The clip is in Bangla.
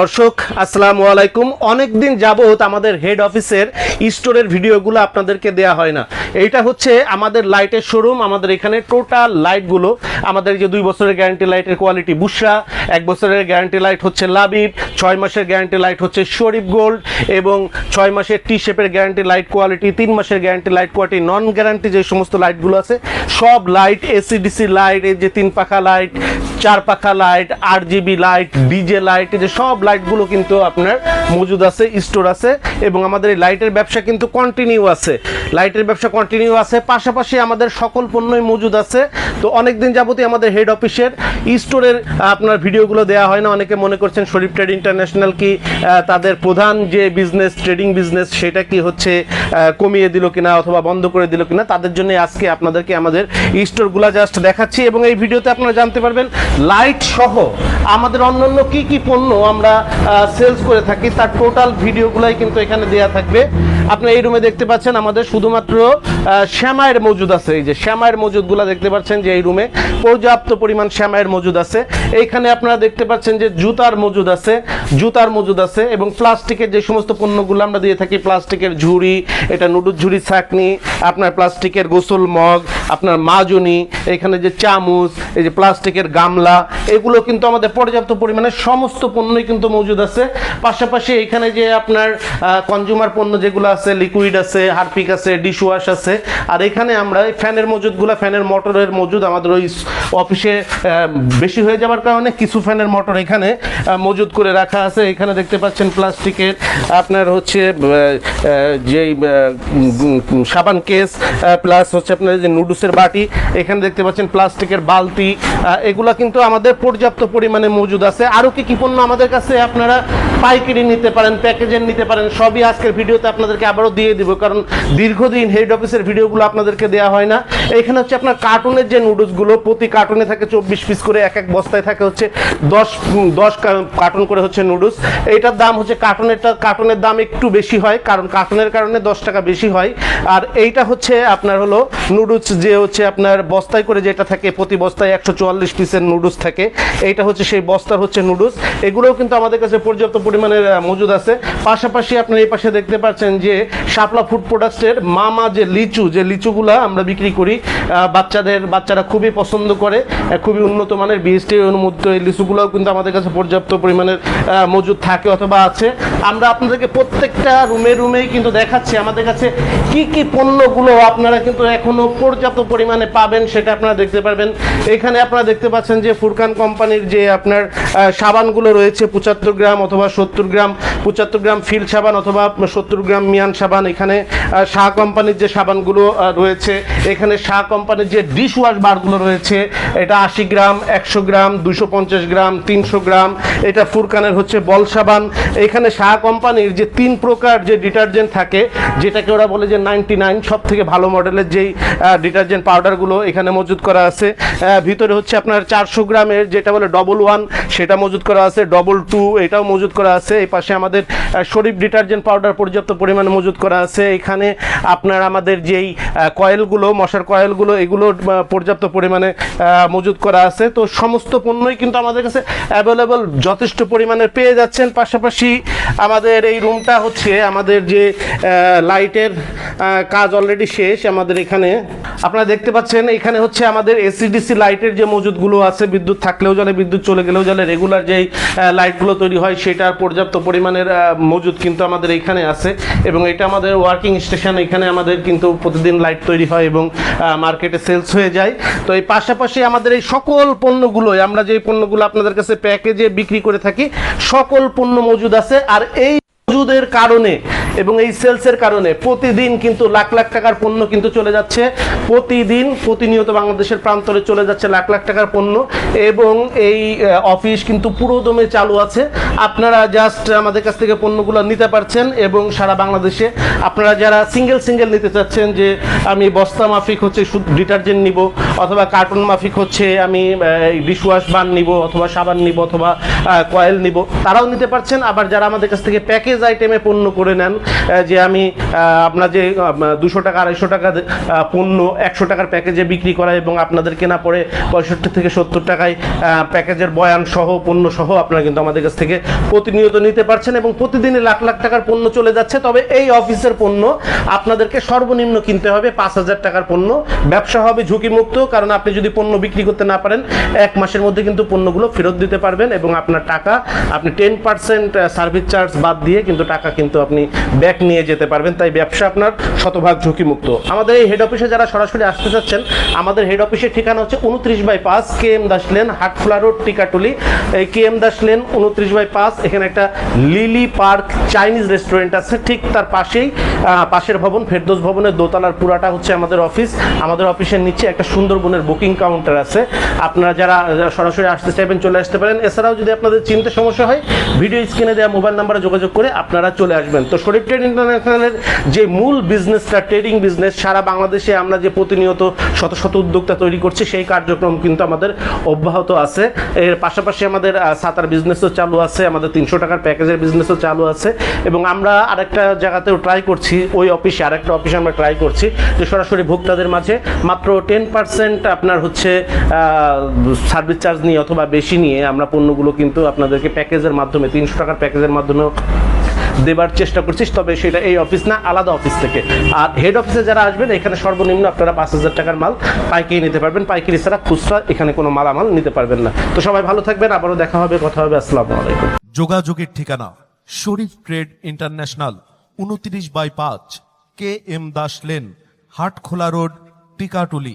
দর্শক, আসসালামু আলাইকুম। অনেক দিন যাবত আমাদের হেড অফিসের স্টোরের ভিডিওগুলো আপনাদেরকে দেয়া হয় না। এইটা হচ্ছে আমাদের লাইটের শোরুম আমাদের এখানে টোটাল লাইটগুলো আমাদের যে দুই বছরের গ্যারান্টি লাইটের কোয়ালিটি বুসরা, এক বছরের গ্যারান্টি লাইট হচ্ছে লাবিব, ছয় মাসের গ্যারান্টি লাইট হচ্ছে শরীফ গোল্ড এবং ছয় মাসের টি শেপের গ্যারান্টি লাইট কোয়ালিটি তিন মাসের guarantee light quality non guarantee যে সমস্ত লাইটগুলো আছে, সব লাইট এসিডিসি লাইট এই যে তিন পাখা লাইট চার পাখা লাইট আর G B light D J light যে সব লাইটগুলো কিন্তু আপনার মজুদ আছে, স্টোর আছে এবং আমাদের এই লাইটের ব্যবসা কিন্তু কন্টিনিউ আছে। লাইটের ব্যবসা কন্টিনিউ আছে, পাশাপাশি আমাদের সকল পণ্যই মজুদ আছে। তো অনেক দিন যাবতীয় আমাদের হেড অফিসের স্টোরের আপনার ভিডিওগুলো দেওয়া হয় না। অনেকে মনে করছেন শরীফ ট্রেড ইন্টারন্যাশনাল কি তাদের প্রধান যে বিজনেস ট্রেডিং বিজনেস সেটা কি হচ্ছে কমিয়ে দিল কিনা অথবা বন্ধ করে দিল কিনা, তাদের জন্য আজকে আপনাদেরকে আমাদের স্টোরগুলো জাস্ট দেখাচ্ছি। এবং এই ভিডিওতে আপনারা জানতে পারবেন লাইট সহ আমাদের অন্যান্য কি কি পণ্য আমরা সেলস করে থাকি তার টোটাল ভিডিওগুলাই কিন্তু এখানে দেওয়া থাকবে। আপনি এই রুমে দেখতে পাচ্ছেন আমাদের শুধুমাত্র শ্যামায়ের মজুদ আছে। এই যে শ্যামায়ের মজুদগুলো দেখতে পাচ্ছেন যে এই রুমে পর্যাপ্ত পরিমাণ শ্যামায়ের মজুদ আছে। এইখানে আপনারা দেখতে পাচ্ছেন যে জুতার মজুদ আছে, জুতার মজুদ আছে এবং প্লাস্টিকের যে সমস্ত পণ্যগুলো আমরা দিয়ে থাকি, প্লাস্টিকের ঝুড়ি, এটা নুডুল ঝুড়ি ছাকনি আপনার প্লাস্টিকের গোসল মগ, আপনার মাজনি, এখানে যে চামচ, এই যে প্লাস্টিকের গামলা, এগুলো কিন্তু আমাদের পর্যাপ্ত পরিমাণে সমস্ত পণ্যই কিন্তু মজুদ আছে। পাশাপাশি এখানে যে আপনার কনজিউমার পণ্য যেগুলো আছে লিকুইড আছে হারপিক আছে ডিশ ওয়াশ আছে। আর এখানে আমরা এই ফ্যানের মজুদগুলো, ফ্যানের মোটরের মজুদ আমাদের ওই অফিসে বেশি হয়ে যাওয়ার কারণে কিছু ফ্যানের মোটর এখানে মজুদ করে রাখা আছে। এখানে দেখতে পাচ্ছেন প্লাস্টিকের আপনার হচ্ছে যেই সাবান কেস প্লাস হচ্ছে আপনার যে নুডলসের বাটি। এখানে দেখতে পাচ্ছেন প্লাস্টিকের বালতি। এগুলা কিন্তু আমাদের পর্যাপ্ত পরিমাণে মজুদ আছে। আরও কি কি পণ্য আমাদের কাছে আপনারা পাইকারি নিতে পারেন, প্যাকেজের নিতে পারেন, সবই আজকের ভিডিওতে আপনাদেরকে আবারও দিয়ে দিব, কারণ দীর্ঘদিন হেড অফিসের ভিডিওগুলো আপনাদেরকে দেওয়া হয় না। এখানে হচ্ছে আপনার কার্টুনের যে নুডলসগুলো প্রতি কার্টুনে থাকে চব্বিশ পিস করে এক এক বস্তায় থাকে হচ্ছে দশ দশ কার্টুন করে হচ্ছে নুডলস এইটার দাম হচ্ছে কার্টুনেরটা কার্টুনের দাম একটু বেশি হয়, কারণ কার্টুনের কারণে দশ টাকা বেশি হয়। আর এইটা হচ্ছে আপনার হলো নুডলস যে হচ্ছে আপনার বস্তায় করে যেটা থাকে, প্রতি বস্তায় একশো চুয়াল্লিশ পিসের নুডলস থাকে। এইটা হচ্ছে সেই বস্তার হচ্ছে নুডলস এগুলোও কিন্তু আমাদের কাছে পর্যাপ্ত পরিমাণে মজুদ আছে। পাশাপাশি আপনার এই পাশে দেখতে পাচ্ছেন যে শাপলা ফুড প্রোডাক্টসের মামা যে লিচু, যে লিচুগুলা আমরা বিক্রি করি বাচ্চাদের, বাচ্চারা খুবই পছন্দ করে খুবই উন্নত মানের বিএসটি অনুমোদিত এই লিচুগুলোও কিন্তু আমাদের কাছে পর্যাপ্ত পরিমাণের মজুদ থাকে অথবা আছে। আমরা আপনাদেরকে প্রত্যেকটা রুমে রুমেই কিন্তু দেখাচ্ছি, আমাদের কাছে কি কি পণ্যগুলো আপনারা কিন্তু এখনও পর্যাপ্ত পরিমাণে পাবেন সেটা আপনারা দেখতে পারবেন। এখানে আপনারা দেখতে পাচ্ছেন যে ফুরকান কোম্পানির যে আপনার সাবানগুলো রয়েছে, পঁচাত্তর গ্রাম অথবা সত্তর গ্রাম, পঁচাত্তর গ্রাম ফিল সাবান অথবা সত্তর গ্রাম মিয়ান সাবান, এখানে শাহ কোম্পানির যে সাবানগুলো রয়েছে, এখানে শাহ কোম্পানির যে ডিশ ওয়াশ বারগুলো রয়েছে, এটা আশি গ্রাম, একশো গ্রাম, দুশো পঞ্চাশ গ্রাম, তিনশো গ্রাম, এটা ফুরকানের হচ্ছে বল সাবান। এখানে শাহ কোম্পানির যে তিন প্রকার যে ডিটারজেন্ট থাকে, যেটাকে ওরা বলে যে নাইনটি নাইন সব থেকে ভালো মডেলের যেই ডিটারজেন্ট পাউডারগুলো এখানে মজুদ করা আছে। ভিতরে হচ্ছে আপনার চারশো গ্রামের যেটা বলে ডবল ওয়ান সেটা মজুদ করা আছে ডবল টু এটাও মজুদ করা আছে। এই পাশে আমাদের শরীফ ডিটারজেন্ট পাউডার পর্যাপ্ত পরিমাণে মজুদ করা আছে। এখানে আপনার আমাদের যেই কয়েলগুলো, মশার কয়েলগুলো, এগুলো পর্যাপ্ত পরিমাণে মজুদ করা আছে। তো সমস্ত পণ্যই কিন্তু আমাদের কাছে অ্যাভেলেবল যথেষ্ট পরিমাণে পেয়ে যাচ্ছেন। পাশাপাশি আমাদের এই রুমটা হচ্ছে আমাদের যে লাইটের কাজ অলরেডি শেষ আমাদের এখানে। আপনারা দেখতে পাচ্ছেন, এখানে হচ্ছে আমাদের এসিডিসি লাইটের যে মজুদগুলো আছে, বিদ্যুৎ থাকলেও জলে, বিদ্যুৎ চলে গেলেও জলে রেগুলার যেই লাইটগুলো তৈরি হয় সেটার পর্যাপ্ত পরিমাণের মজুদ কিন্তু আমাদের এখানে আছে। এবং এটা আমাদের ওয়ার্কিং স্টেশন এখানে আমাদের কিন্তু প্রতিদিন লাইট তৈরি হয় এবং মার্কেটে সেলস হয়ে যায়। তো এই পাশাপাশি আমাদের এই সকল পণ্যগুলোই, আমরা যে পণ্যগুলো আপনাদের কাছে প্যাকেজে বিক্রি করে থাকি, সকল পণ্য মজুদ আছে। আর এই মজুদের কারণে এবং এই সেলসের কারণে প্রতিদিন কিন্তু লাখ লাখ টাকার পণ্য কিন্তু চলে যাচ্ছে। প্রতিদিন প্রতিনিয়ত বাংলাদেশের প্রান্তরে চলে যাচ্ছে লাখ লাখ টাকার পণ্য এবং এই অফিস কিন্তু পুরো দমে চালু আছে। আপনারা জাস্ট আমাদের কাছ থেকে পণ্যগুলো নিতে পারছেন এবং সারা বাংলাদেশে আপনারা যারা সিঙ্গেল সিঙ্গেল নিতে চাচ্ছেন যে আমি বস্তা মাফিক হচ্ছে ডিটারজেন্ট নিব অথবা কার্টুন মাফিক হচ্ছে, আমি ডিশওয়াশ বান নিব, অথবা সাবান নিব, অথবা কয়েল নিব। তারাও নিতে পারছেন, আবার যারা আমাদের কাছ থেকে প্যাকেজ আইটেমে পণ্য করে নেন যে আমি আপনার যে দুশো টাকা, আড়াইশো টাকা পণ্য একশো টাকার প্যাকেজে বিক্রি করা এবং আপনাদের কেনা পড়ে পঁয়ষট্টি থেকে সত্তর টাকায় প্যাকেজের বয়ান সহ, পণ্য সহ, আপনারা কিন্তু আমাদের কাছ থেকে প্রতিনিয়ত নিতে পারছেন এবং প্রতিদিনই লাখ লাখ টাকার পণ্য চলে যাচ্ছে। তবে এই অফিসের পণ্য আপনাদেরকে সর্বনিম্ন কিনতে হবে, পাঁচ হাজার টাকার পণ্য। ব্যবসা হবে ঝুঁকিমুক্ত কারণ আপনি যদি পণ্য বিক্রি করতে না পারেন, এক মাসের মধ্যে কিন্তু পণ্যগুলো ফেরত দিতে পারবেন এবং আপনার টাকা আপনি টেন পার্সেন্ট সার্ভিস চার্জ বাদ দিয়ে কিন্তু টাকা কিন্তু আপনি ব্যাক নিয়ে যেতে পারবেন। তাই ব্যবসা আপনার শতভাগ ঝুঁকিমুক্ত। আমাদের এই হেড অফিসে যারা সরাসরি আসতে চাচ্ছেন, আমাদের হেড অফিসের ঠিকানা হচ্ছে উনত্রিশ বাই পাঁচ K M Das lane Hatkhola road, Tikatuli. এই কে এম দাস লেন, উনত্রিশ বাই পাঁচ, এখানে একটা লিলি পার্ক চাইনিজ রেস্টুরেন্ট আছে। ঠিক তার পাশেই পাশের ভবন, ফেরদোস ভবনের দোতলার পুরাটা হচ্ছে আমাদের অফিস। আমাদের অফিসের নিচে একটা সুন্দরবনের বুকিং কাউন্টার আছে। আপনারা যারা সরাসরি আসতে চাইবেন, চলে আসতে পারেন। এছাড়াও যদি আপনাদের চিনতে সমস্যা হয়, ভিডিও স্ক্রিনে দেওয়া মোবাইল নাম্বারে যোগাযোগ করে আপনারা চলে আসবেন। তো শরীফ ট্রেড ইন্টারন্যাশনালের যে মূল বিজনেসটা, ট্রেডিং বিজনেস, সারা বাংলাদেশে আমরা যে প্রতিনিয়ত শত শত উদ্যোক্তা তৈরি করছি, সেই কার্যক্রম কিন্তু আমাদের অব্যাহত আছে। এর পাশাপাশি আমাদের সাঁতার বিজনেসও চালু আছে, আমাদের তিনশো টাকার প্যাকেজের বিজনেসও চালু আছে। এবং আমরা আরেকটা জায়গাতেও ট্রাই করছি, ওই অফিসে আরেকটা অফিসে আমরা ট্রাই করছি, যে সরাসরি ভোক্তাদের মাঝে মাত্র টেন পার্সেন্ট আপনার হচ্ছে সার্ভিস চার্জ নিয়ে অথবা বেশি নিয়ে আমরা পণ্যগুলো কিন্তু আপনাদেরকে প্যাকেজের মাধ্যমে, তিনশো টাকার প্যাকেজের মাধ্যমে দেবার চেষ্টা করছিস তবে সেটা এই অফিস না, আলাদা অফিস থেকে। আর হেড অফিসে যারা আসবেন, এখানে সর্বনিম্ন আপনারা পাঁচ হাজার টাকার মাল পাইকারি নিতে পারবেন। পাইকারি ছাড়া খুচরা এখানে কোনো মালামাল নিতে পারবেন না। তো সবাই ভালো থাকবেন, আবারও দেখা হবে, কথা হবে, আসসালামু আলাইকুম। যোগাযোগের ঠিকানা, শরীফ ট্রেড ইন্টারন্যাশনাল, উনত্রিশ বাই পাঁচ, K M Das lane, Hatkhola road, Tikatuli.